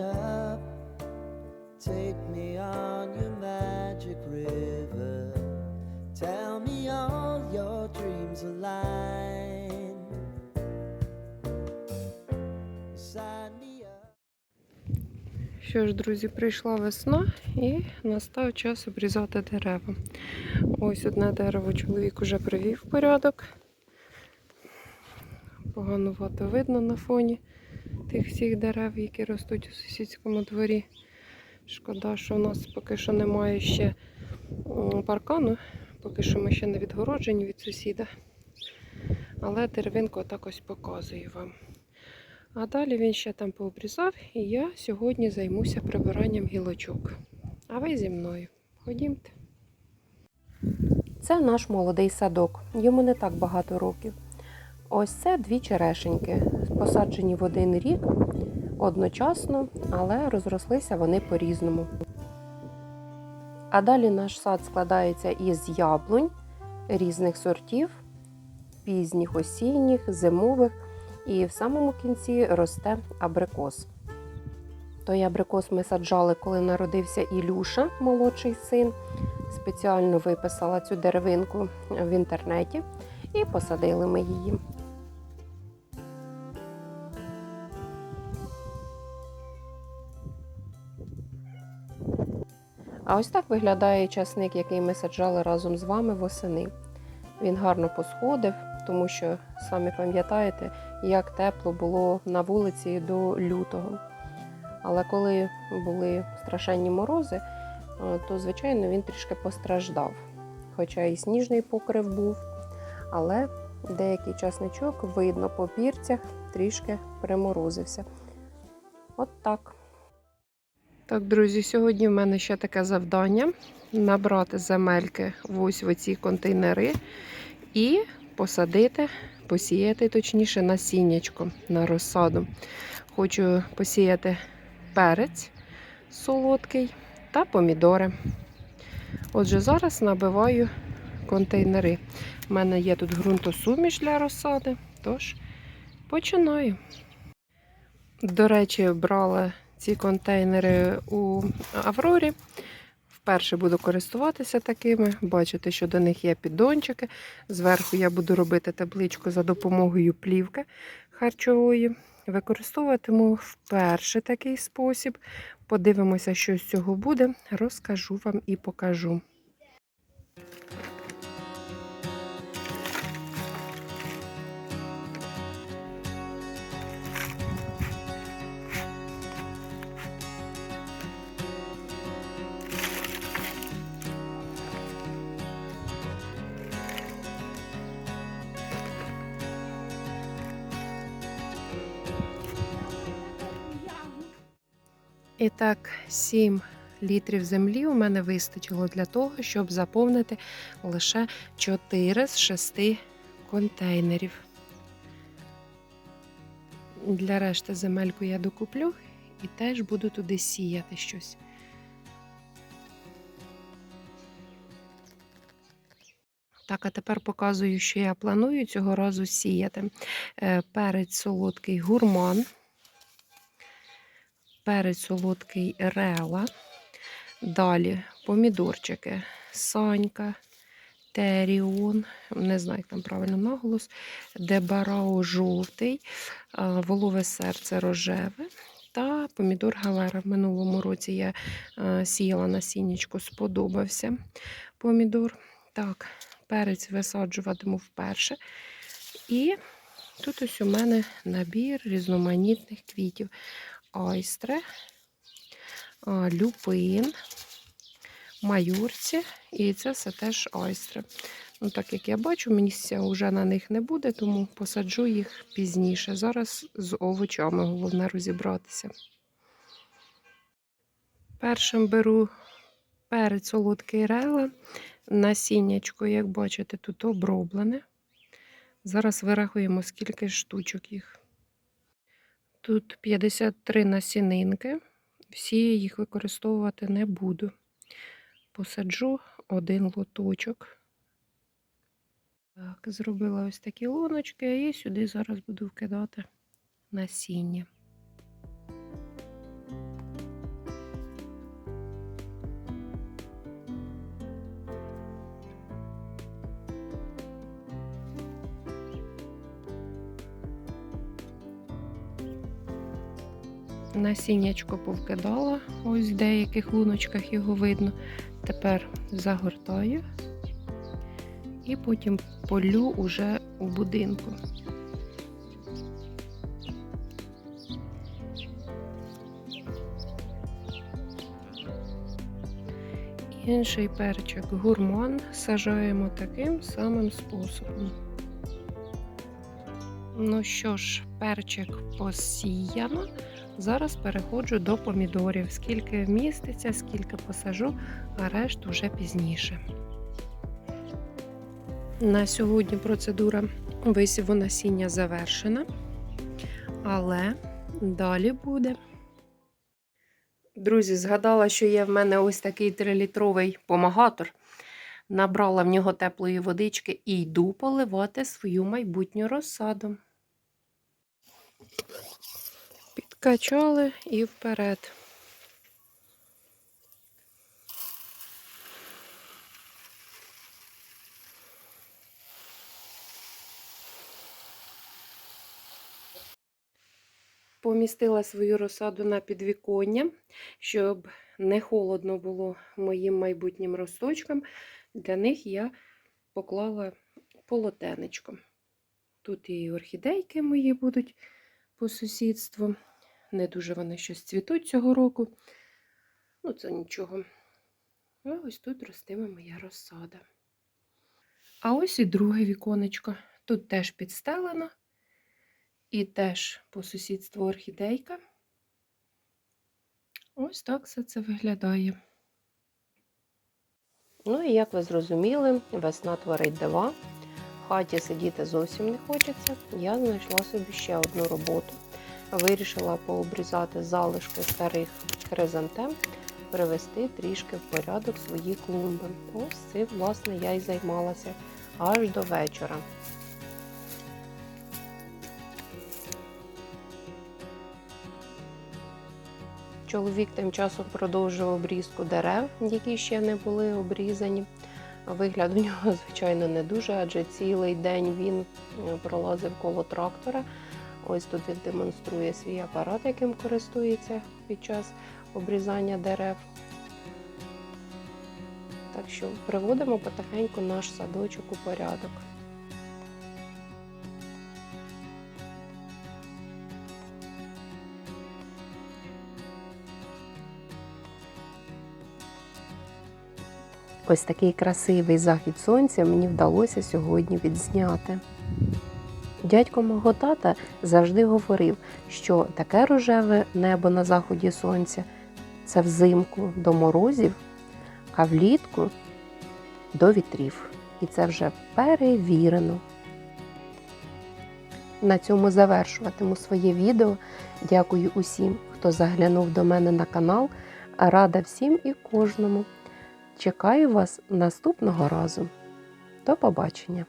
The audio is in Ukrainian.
up. Take me on your magic river. Tell me all your dreams align. Sign me up. Що ж, друзі, прийшла весна і настав час обрізати дерева. Ось одне дерево чоловік уже привів в порядок. Поганувато видно на фоні тих всіх дерев, які ростуть у сусідському дворі. Шкода, що у нас поки що немає ще паркану, поки що ми ще не відгороджені від сусіда. Але деревинку так ось показую вам. А далі він ще там пообрізав, і я сьогодні займуся прибиранням гілочок. А ви зі мною. Ходімте. Це наш молодий садок. Йому не так багато років. Ось це дві черешеньки, посаджені в один рік одночасно, але розрослися вони по-різному. А далі наш сад складається із яблунь різних сортів, пізніх осінніх, зимових. І в самому кінці росте абрикос. Той абрикос ми саджали, коли народився Ілюша, молодший син. Спеціально виписала цю деревинку в інтернеті і посадили ми її. А ось так виглядає часник, який ми саджали разом з вами восени. Він гарно посходив, тому що, самі пам'ятаєте, як тепло було на вулиці до лютого. Але коли були страшенні морози, е, то, звичайно, він трішки постраждав. Хоча і сніжний покрив був, але деякий часничок видно по пірцях трішки приморозився. От так. Так, друзі, сьогодні в мене ще таке завдання: набрати земельки в ось в ці контейнери і посадити, посіяти, точніше, насіннячко на розсаду. Хочу посіяти перець солодкий та помідори. Отже, зараз набиваю контейнери. У мене є тут ґрунтосуміш для розсади, тож починаю. До речі, брала ці контейнери у Аврорі. Вперше буду користуватися такими. Бачите, що до них є піддончики. Зверху я буду робити табличку за допомогою плівки харчової. Використовуватиму вперше такий спосіб. Подивимося, що з цього буде. Розкажу вам і покажу. І так, 7 літрів землі у мене вистачило для того, щоб заповнити лише 4 з 6 контейнерів. Для решти земельку я докуплю і теж буду туди сіяти щось. Так, а тепер показую, що я планую цього разу сіяти. Е, Перець солодкий гурман перець солодкий рела. Далі помідорчики, санька, теріон, не знаю, як там правильно наголос, дебарао жовтий, волове серце рожеве та помідор галера. В минулому році я сіяла насіннячко, сподобався помідор. Так, перець висаджуватиму вперше. І тут ось у мене набір різноманітних квітів айстри, люпин, майорці, і це все теж айстри. Ну, Так як я бачу, місця вже на них не буде, тому посаджу їх пізніше. Зараз з овочами головне розібратися. Першим беру перець солодкий рела, насіннячко, як бачите, тут оброблене. Зараз вирахуємо, скільки штучок їх. Тут 53 насінинки. Всі їх використовувати не буду. Посаджу один лоточок. Так, зробила ось такі луночки, і сюди зараз буду вкидати насіння. Насіннячко повкидала, ось в деяких луночках його видно. Тепер загортаю і потім полю уже у будинку. Інший перчик гурман сажаємо таким самим способом. Ну що ж, перчик посіяно. Зараз переходжу до помідорів. Скільки вміститься, скільки посажу, а решту вже пізніше. На сьогодні процедура висіву насіння завершена, але далі буде. Друзі, згадала, що є в мене ось такий 3-літровий помагатор. Набрала в нього теплої водички і йду поливати свою майбутню розсаду. Підкачали і вперед. Помістила свою розсаду на підвіконня, щоб не холодно було моїм майбутнім росточкам. Для них я поклала полотенечко. Тут і орхідейки мої будуть по сусідству. Не дуже вони щось цвітуть цього року. Ну, це нічого. А ось тут ростиме моя розсада. А ось і друге віконечко. Тут теж підстелено. І теж по сусідству орхідейка. Ось так все це виглядає. Ну і як ви зрозуміли, весна творить дива. В хаті сидіти зовсім не хочеться. Я знайшла собі ще одну роботу. Вирішила пообрізати залишки старих хризантем, привести трішки в порядок свої клумби. Ось цим, власне, я й займалася аж до вечора. Чоловік тим часом продовжував обрізку дерев, які ще не були обрізані. Вигляд у нього, звичайно, не дуже, адже цілий день він пролазив коло трактора. Ось тут він демонструє свій апарат, яким користується під час обрізання дерев. Так що приводимо потихеньку наш садочок у порядок. Ось такий красивий захід сонця мені вдалося сьогодні відзняти. Дядько мого тата завжди говорив, що таке рожеве небо на заході сонця це взимку до морозів, а влітку до вітрів. І це вже перевірено. На цьому завершуватиму своє відео. Дякую усім, хто заглянув до мене на канал. Рада всім і кожному. Чекаю вас наступного разу. До побачення!